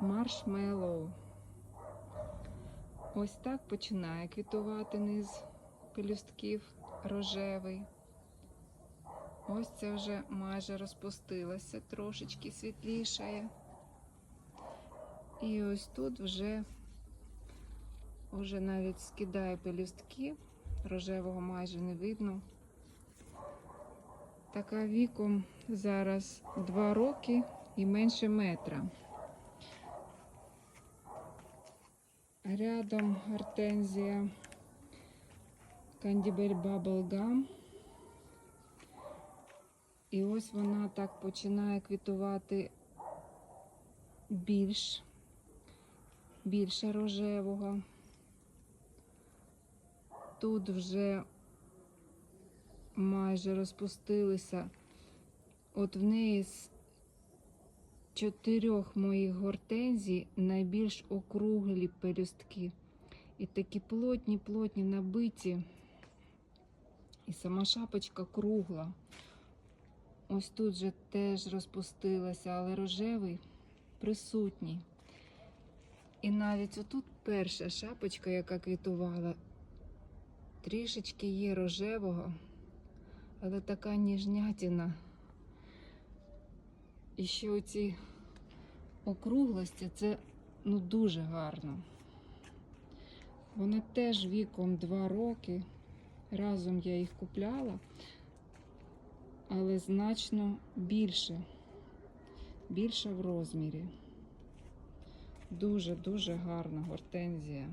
маршмеллоу. Ось так починає квітувати низ пелюстків рожевий. Ось це вже майже розпустилося, трошечки світлішає. І ось тут вже, вже навіть скидає пелюстки, рожевого майже не видно. Така віком зараз 2 роки і менше метра. Рядом гортензія Кандібель Bubblegum. І ось вона так починає квітувати більш, більше рожевого. Тут вже майже розпустилися. От в неї чотирьох моїх гортензій найбільш округлі пелюстки. І такі плотні, плотні набиті. І сама шапочка кругла. Ось тут же теж розпустилася, але рожевий присутній. І навіть отут перша шапочка, яка квітувала, трішечки є рожевого, але така ніжнятіна. І ще оці округлості це ну дуже гарно. Вони теж віком 2 роки. Разом я їх купляла, але значно більше, більше в розмірі. Дуже-дуже гарна гортензія.